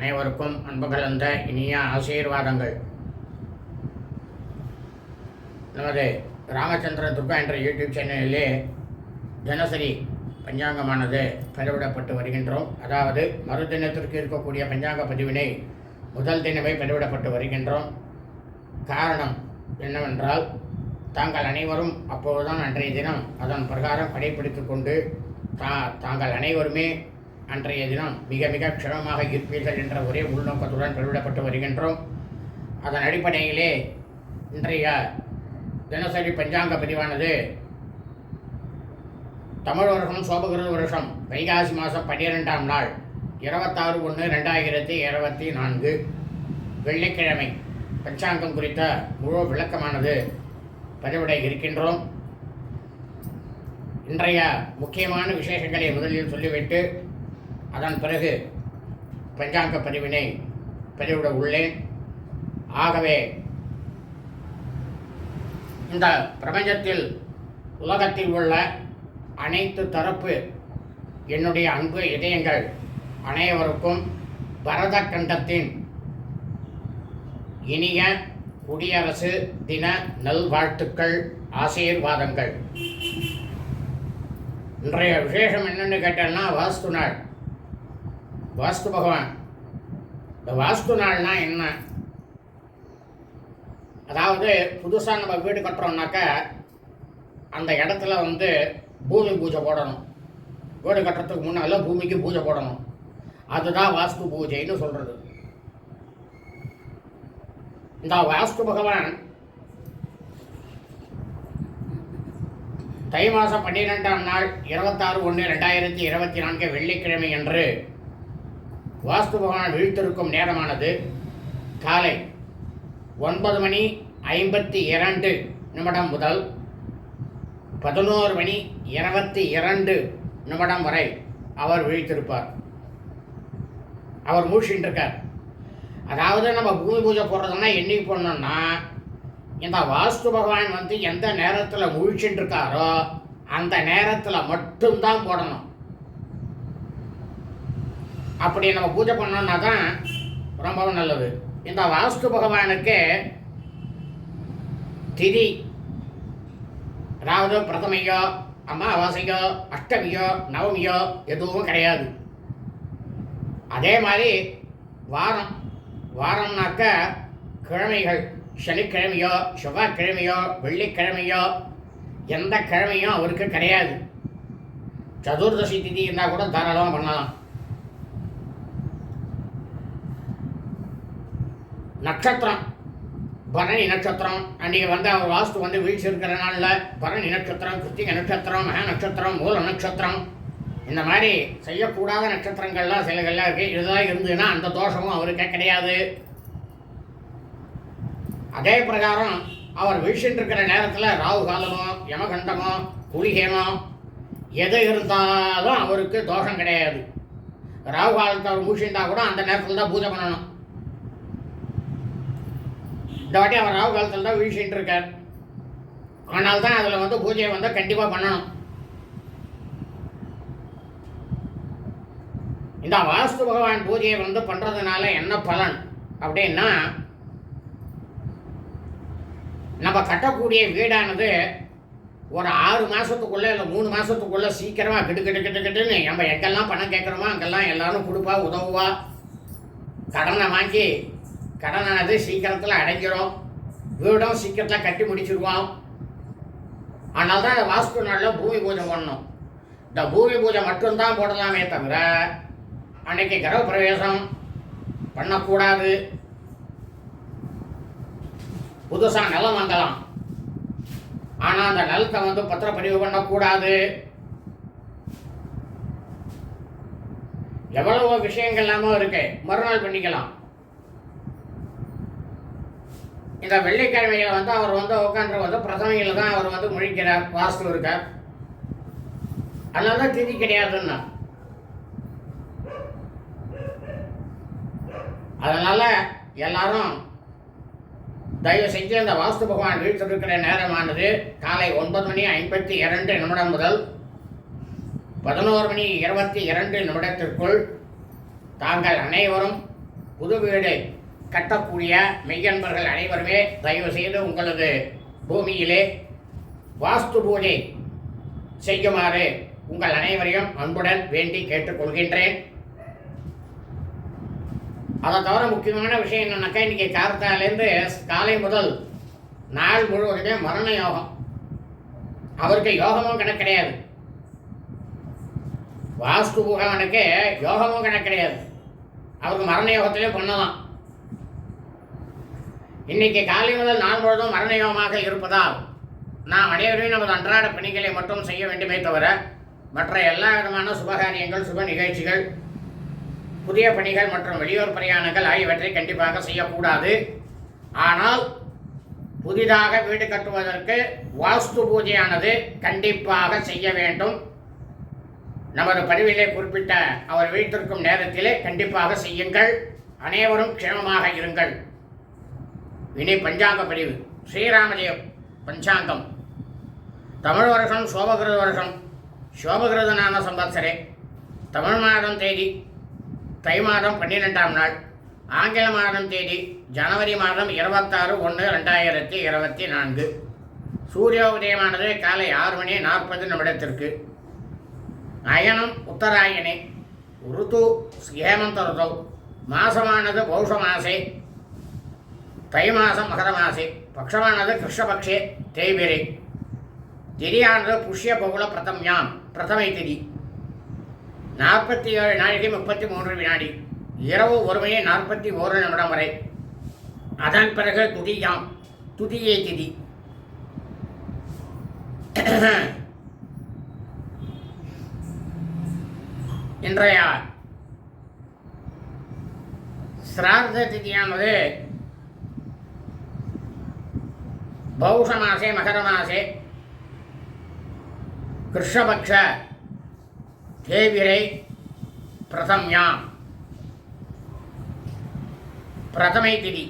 அனைவருக்கும் அன்பு கலந்த இனிய ஆசீர்வாதங்கள். நமது ராமச்சந்திர துர்கா என்ற யூடியூப் சேனலிலே தினசரி பஞ்சாங்கமானது பதிவிடப்பட்டு வருகின்றோம். அதாவது மறுதினத்திற்கு இருக்கக்கூடிய பஞ்சாங்க பதிவினை முதல் தினமே பதிவிடப்பட்டு வருகின்றோம். காரணம் என்னவென்றால் தாங்கள் அனைவரும் அப்போதுதான் அன்றைய தினம் அதன் பிரகாரம் கடைபிடித்து கொண்டு தா தாங்கள் அனைவருமே அன்றைய தினம் மிக மிக க்ஷமமாக இருப்பீர்கள் என்ற ஒரே உள்நோக்கத்துடன் பதிவிடப்பட்டு வருகின்றோம். அதன் அடிப்படையிலே இன்றைய தினசரி பஞ்சாங்க பதிவானது தமிழ் வருஷம் சோபகிருத வருஷம் வைகாசி மாதம் பன்னிரெண்டாம் நாள் இருபத்தாறு ஒன்று ரெண்டாயிரத்தி இருபத்தி நான்கு. வெள்ளிக்கிழமை பஞ்சாங்கம் குறித்த முழு விளக்கமானது பதிவிட இருக்கின்றோம். இன்றைய முக்கியமான விசேஷங்களை முதலில் சொல்லிவிட்டு அதன் பிறகு பஞ்சாங்க பதிவினை பதிவிட உள்ளேன் ஆகவே இந்த பிரபஞ்சத்தில் உலகத்தில் உள்ள அனைத்து தரப்பு என்னுடைய அன்பு இதயங்கள் அனைவருக்கும் பரத கண்டத்தின் இனிய குடியரசு தின நல்வாழ்த்துக்கள் ஆசீர்வாதங்கள். இன்றைய விசேஷம் என்னென்னு கேட்டேன்னா வாஸ்து நாள். வாஸ்து பகவான். இந்த வாஸ்து நாள்னா என்ன? அதாவது புதுசாக நம்ம வீடு கட்டுறோம்னாக்க அந்த இடத்துல வந்து பூமி பூஜை போடணும். வீடு கட்டுறதுக்கு முன்னால் பூமிக்கு பூஜை போடணும். அதுதான் வாஸ்து பூஜைன்னு சொல்கிறது இந்த வாஸ்து பகவான் தை மாதம் பன்னிரெண்டாம் நாள் இருபத்தாறு ஒன்று ரெண்டாயிரத்தி இருபத்தி நான்கு வெள்ளிக்கிழமை அன்று வாஸ்து பகவான் வீழ்த்திருக்கும் நேரமானது காலை ஒன்பது மணி ஐம்பத்தி இரண்டு நிமிடம் முதல் பதினோரு மணி இருபத்தி இரண்டு நிமிடம் வரை அவர் விழித்திருப்பார். அவர் மூழ்கின்றிருக்கார். அதாவது நம்ம பூமி பூஜை போடுறதுன்னா என்னைக்கு பண்ணோம்னா இந்த வாஸ்து பகவான் வந்து எந்த நேரத்தில் முழிச்சுட்டு இருக்காரோ அந்த நேரத்தில் மட்டும்தான் போடணும். அப்படி நம்ம பூஜை பண்ணோம்னா தான் ரொம்பவும் நல்லது. இந்த வாஸ்து பகவானுக்கு திதி அதாவது பிரதமையோ அமாவாசையோ அஷ்டமியோ நவமியோ எதுவும் கிடையாது. அதே மாதிரி வாரம் வாரம்னாக்க கிழமைகள் சனிக்கிழமையோ செவ்வாய்க்கிழமையோ வெள்ளிக்கிழமையோ எந்த கிழமையும் அவருக்கு கிடையாது. சதுர்தசி திதி இருந்தால் கூட தாராளமாக பண்ணலாம். நட்சத்திரம். பரணி நட்சத்திரம். அன்றைக்கி வந்து அவர் வாஸ்து வந்து வீழ்ச்சி இருக்கிற நாளில் பரணி நட்சத்திரம் கிருத்திக நட்சத்திரம் மக நட்சத்திரம் மூல நட்சத்திரம். இந்த மாதிரி செய்யக்கூடாத நட்சத்திரங்கள்லாம் சிலகள்லாம் இருக்குது இதுதான் இருந்ததுன்னா அந்த தோஷமும் அவருக்கே கிடையாது. அதே பிரகாரம் அவர் வீழ்ச்சிட்டு இருக்கிற நேரத்தில் ராகு காலமோ யமகண்டமோ குளிகேமோ எது இருந்தாலும் அவருக்கு தோஷம் கிடையாது. ராகு காலத்தை அவர் மூழ்கிண்டா கூட அந்த நேரத்தில் தான் பூஜை பண்ணணும். இந்த வாட்டி அவர் ராகு காலத்தில் தான் வீழ்ச்சிட்டு இருக்கார். ஆனால் தான் அதில் வந்து பூஜையை வந்து கண்டிப்பாக பண்ணணும். இந்த வாஸ்து பகவான் பூஜையை வந்து பண்ணுறதுனால என்ன பலன் அப்படின்னா நம்ம கட்டக்கூடிய வீடானது ஒரு ஆறு மாதத்துக்குள்ளே இல்லை மூணு மாதத்துக்குள்ளே சீக்கிரமாக கிட்டு கிட்டு கிட்டு கிட்டுன்னு நம்ம எங்கெல்லாம் பணம் கேட்குறோமோ அங்கெல்லாம் எல்லாரும் கொடுப்பா உதவுவா. கடனை வாங்கி கடனானது சீக்கிரத்தில் அடைஞ்சிடும் வீடும் சீக்கிரத்தில் கட்டி முடிச்சிருவோம். ஆனால் தான் வாஸ்து நாளில் பூமி பூஜை பண்ணணும். இந்த பூமி பூஜை மட்டும்தான் போடலாமே தவிர அன்னைக்கு கிரக பிரவேசம் பண்ணக்கூடாது. புதுசாக நிலம் வாங்கலாம். ஆனால் அந்த நிலத்தை வந்து பத்திரப்பதிவு பண்ணக்கூடாது. எவ்வளவோ விஷயங்கள் இல்லாமல் இருக்கு. மறுநாள் பண்ணிக்கலாம். இந்த வெள்ளிக்கிழமையில் வந்து அவர் வந்து உட்காந்து வந்து பிரதமையில் தான் அவர் வந்து முழிக்கிறார் வாஸ்து இருக்கார் அதனால தான் திதி கிடையாதுன்னா. அதனால எல்லாரும் தயவு செஞ்சு அந்த வாஸ்து பகவான் வீழ்த்திருக்கிற நேரமானது காலை ஒன்பது மணி ஐம்பத்தி இரண்டு நிமிடம் முதல் பதினோரு மணி இருபத்தி இரண்டு நிமிடத்திற்குள் தாங்கள் அனைவரும் புது வீடு கட்டக்கூடிய மெய்யன்பர்கள் அனைவருமே தயவு செய்து உங்களது பூமியிலே வாஸ்து பூஜை செய்யுமாறு உங்கள் அனைவரையும் அன்புடன் வேண்டி கேட்டுக்கொள்கின்றேன். அதை தவிர முக்கியமான விஷயம் என்னன்னாக்கா இன்னைக்கு கார்த்தாலேருந்து காலை முதல் நாள் முழுவதுமே மரண யோகம். அவருக்கு யோகமும் கணக்கு கிடையாது. வாஸ்து பகவானுக்கு யோகமும் கணக்கு கிடையாது. அவருக்கு மரண யோகத்திலே பண்ணலாம். இன்னைக்கு காலை முதல் நாள் முழுவதும் மரணயோகமாக இருப்பதால் நாம் அனைவரும் நமது அன்றாட பணிகளை மட்டும் செய்ய வேண்டுமே தவிர மற்ற எல்லா விதமான சுபகாரியங்கள் சுப நிகழ்ச்சிகள் புதிய பணிகள் மற்றும் வெளியூர் பிரயாணங்கள் ஆகியவற்றை கண்டிப்பாக செய்யக்கூடாது. ஆனால் புதிதாக வீடு கட்டுவதற்கு வாஸ்து பூஜையானது கண்டிப்பாக செய்ய வேண்டும். நமது பதிவிலே குறிப்பிட்ட அவர் வீட்டிற்கும் நேரத்திலே கண்டிப்பாக செய்யுங்கள். அனைவரும் க்ஷேமமாக இருங்கள். இனி பஞ்சாங்க பிரிவு ஸ்ரீராமதேவ் பஞ்சாங்கம். தமிழ் வருஷம் சோபகிருத வருஷம். சோபகிருத நாம சம்பத்சரே தமிழ் மாதம் தேதி தை மாதம் பன்னிரெண்டாம் நாள். ஆங்கில மாதம் தேதி ஜனவரி மாதம் இருபத்தாறு ஒன்று ரெண்டாயிரத்தி இருபத்தி நான்கு. சூரிய உதயமானது காலை ஆறு மணி நாற்பது நிமிடத்திற்கு. அயனம் உத்தராயணே. ருத்து ஹேமந்தருதோ மாசமானது பௌஷ மாசே. தை மாதம் மகர மாசி பக்ஷமானது கிருஷ்ணபக்ஷே தேய்பிரை. திரியானது புஷ்ய பகுல பிரதம்யாம் பிரதமை திதி. நாற்பத்தி ஏழு நாளைக்கு முப்பத்தி மூன்று வினாடி. இரவு ஒரு மணி நாற்பத்தி ஓரு நிமிடம் வரை. அதன் பிறகு துதியாம் துதியை திதி. இன்றைய சிரார்த்த திதியானது பௌஷ மாசே மகர மாசே கிருஷ்ணபக்ஷ தேவிரை பிரதம்யாம். பிரதமை திதி.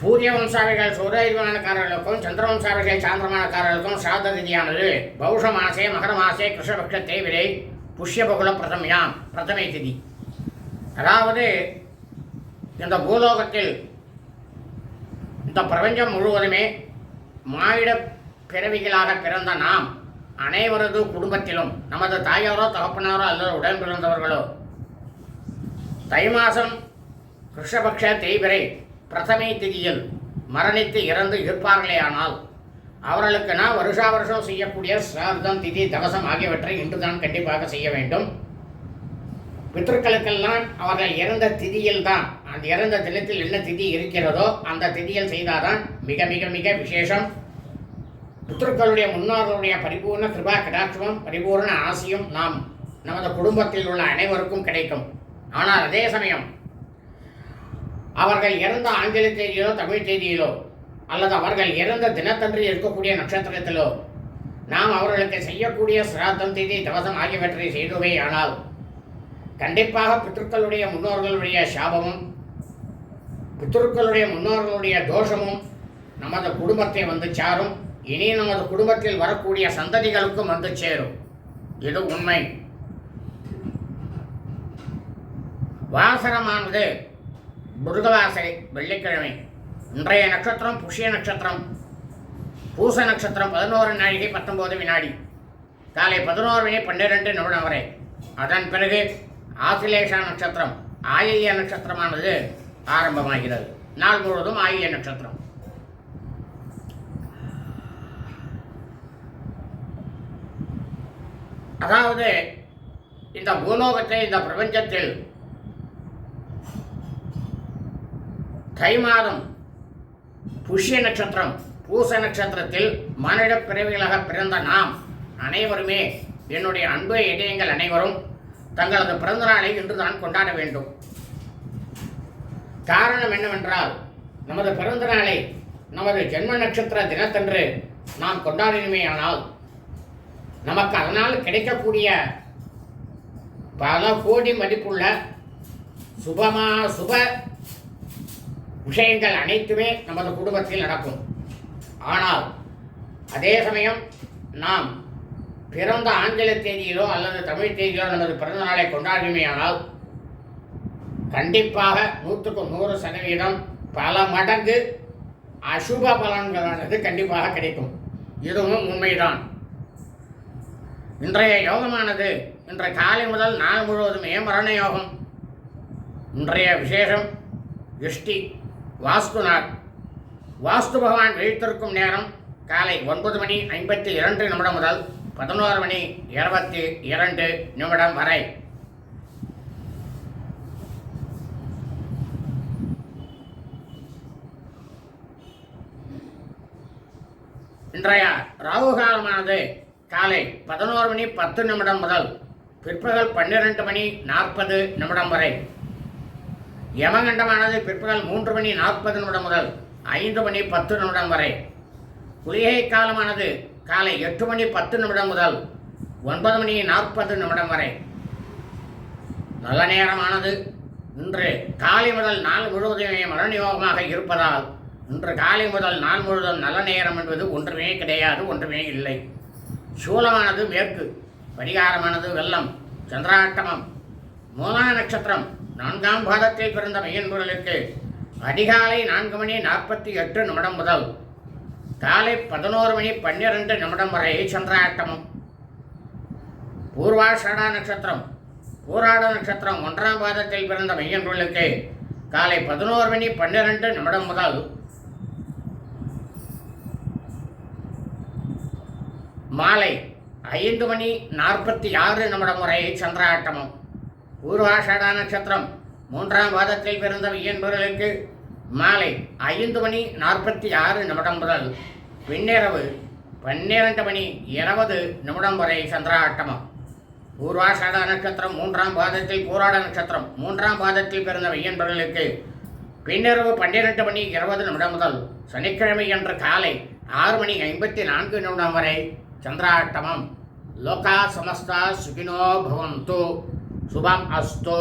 சூரிய வம்சாவிகள் சூரியமானக்காரர்களுக்கும் சந்திர வம்சாவிகள் சாந்திரமானக்காரர்களுக்கும் சாத திதியானது பௌஷ மாசே மகர மாசே கிருஷ்ணபக்ஷ தேவிரை புஷ்யபகுல பிரதம்யாம் பிரதமை திதி. அதாவது இந்த பூலோகத்தில் இந்த பிரபஞ்சம் முழுவதுமே மாயிட பிறவிகளாக பிறந்த நாம் அனைவரது குடும்பத்திலும் நமது தாயாரோ தகப்பனாரோ அல்லது உடன் பிறந்தவர்களோ. தை மாதம் கிருஷ்ணபக்ஷ தேய்பிரை பிரதமை திதியில் மரணித்து இறந்து இருப்பார்களேயானால் அவர்களுக்கு நான் வருஷா வருஷம் செய்யக்கூடிய சிரார்த்தம் திதி தவசம் ஆகியவற்றை இன்றுதான் கண்டிப்பாக செய்ய வேண்டும். பித்தர்களுக்கெல்லாம் அவர்கள் இறந்த திதியில் தான் அந்த இறந்த தினத்தில் என்ன திதி இருக்கிறதோ அந்த திதியில் செய்தாதான் மிக மிக மிக விசேஷம். பித்ருக்களுடைய முன்னோர்களுடைய பரிபூர்ண கிருபா கடாட்சமும் பரிபூர்ண ஆசியும் நாம் நமது குடும்பத்தில் உள்ள அனைவருக்கும் கிடைக்கும். ஆனால் அதே சமயம் அவர்கள் இறந்த ஆங்கில தேதியிலோ தமிழ் தேதியிலோ அல்லது அவர்கள் இறந்த தினத்தன்று இருக்கக்கூடிய நட்சத்திரத்திலோ நாம் அவர்களுக்கு செய்யக்கூடிய சிராத்தம் தேதி தவசம் ஆகியவற்றை செய்துவே ஆனால் கண்டிப்பாக பித்ருக்களுடைய முன்னோர்களுடைய சாபமும் பித்ருக்களுடைய முன்னோர்களுடைய தோஷமும் நமது குடும்பத்தை வந்து சாரும். இனி நமது குடும்பத்தில் வரக்கூடிய சந்ததிகளுக்கும் வந்து சேரும். இது உண்மை. வாசனமானது முருகவாசரை வெள்ளிக்கிழமை. இன்றைய நட்சத்திரம் புஷ்ய நட்சத்திரம். பூச நட்சத்திரம் பதினோரு நாழிகை பத்தொம்போது வினாடி. காலை பதினோரு மணி பன்னிரெண்டு நிமிடம் வரை. அதன் பிறகு ஆசிலேஷா நட்சத்திரம் ஆயில்ய நட்சத்திரமானது ஆரம்பமாகிறது. நாள் முழுவதும் ஆகிய நட்சத்திரம். அதாவது இந்த பூலோகத்தை இந்த பிரபஞ்சத்தில் தை மாதம் புஷ்ய நட்சத்திரம் பூச நட்சத்திரத்தில் மானிட பிறவிகளாக பிறந்த நாம் அனைவருமே என்னுடைய அன்பு இதயங்கள் அனைவரும் தங்களது பிறந்த நாளை இன்று தான் கொண்டாட வேண்டும். காரணம் என்னவென்றால் நமது பிறந்த நாளை நமது ஜென்ம நட்சத்திர தினத்தன்று நாம் கொண்டாடினமேயானால் நமக்கு அதனால் கிடைக்கக்கூடிய பல கோடி மதிப்புள்ள சுபமா சுப விஷயங்கள் அனைத்துமே நமது குடும்பத்தில் நடக்கும். ஆனால் அதே சமயம் நாம் பிறந்த ஆங்கில தேதியிலோ அல்லது தமிழ் தேதியிலோ நமது பிறந்த நாளை கொண்டாடுமையானால் கண்டிப்பாக நூற்றுக்கு நூறு சதவீதம் பல மடங்கு அசுப பலன்களானது கண்டிப்பாக கிடைக்கும். இதுவும் உண்மைதான். இன்றைய யோகமானது இன்று காலை முதல் நாள் முழுவதுமே மரண யோகம். இன்றைய விசேஷம் யுஷ்டி வாஸ்து நாள். வாஸ்து பகவான் விழித்திருக்கும் நேரம் காலை ஒன்பது மணி ஐம்பத்தி இரண்டு நிமிடம் முதல் பதினோரு மணி இருபத்தி இரண்டு நிமிடம் வரை. இன்றைய ராகுகாலமானது காலை பதினோரு மணி பத்து நிமிடம் முதல் பிற்பகல் பன்னிரண்டு மணி நாற்பது நிமிடம் வரை. யமகண்டமானது பிற்பகல் மூன்று மணி நாற்பது நிமிடம் முதல் ஐந்து மணி பத்து நிமிடம் வரை. குளிகை காலமானது காலை எட்டு மணி பத்து நிமிடம் முதல் ஒன்பது மணி நாற்பது நிமிடம் வரை. நல்ல நேரமானது. இன்று காலை முதல் நாள் முழுவதுமே மரணயோகமாக இருப்பதால் இன்று காலை முதல் நாள் முழுதும் நல்ல நேரம் என்பது ஒன்றுமே கிடையாது ஒன்றுமே இல்லை. சூலமானது மேற்கு பரிகாரமானது வெள்ளம் சந்திராட்டமம் மூலா நட்சத்திரம் நான்காம் பாதத்தில் பிறந்த மையன்புகளுக்கு அதிகாலை நான்கு மணி நாற்பத்தி எட்டு நிமிடம் முதல் காலை பதினோரு மணி பன்னிரண்டு நிமிடம் வரை சந்திராட்டமம். பூர்வாஷாடா நட்சத்திரம் பூராட நட்சத்திரம் ஒன்றாம் பாதத்தில் பிறந்த மையன்புகளுக்கு காலை பதினோரு மணி பன்னிரண்டு நிமிடம் முதல் மாலை ஐந்து மணி நாற்பத்தி ஆறு நிமிடம் முறை சந்திராட்டமம். பூர்வாஷாடா நட்சத்திரம். மூன்றாம் வாதத்தில் பிறந்த வியன்பர்களுக்கு மாலை ஐந்து மணி நாற்பத்தி ஆறு நிமிடம் முதல். பின்னிரவு பன்னிரண்டு மணி இருபது நிமிடம் வரை சந்திராட்டமம். பூர்வாஷாடா நட்சத்திரம் மூன்றாம் பாதத்தில் பூராட நட்சத்திரம். மூன்றாம் பாதத்தில் பிறந்த வியன்பர்களுக்கு பின்னிரவு பன்னிரெண்டு மணி இருபது நிமிடம் முதல். சனிக்கிழமை அன்று காலை ஆறு மணி ஐம்பத்தி நான்கு நிமிடம் வரை சந்திராட்டமம் லோகா சமஸ்தா சுகினோ பவந்து சுபம் அஸ்தோ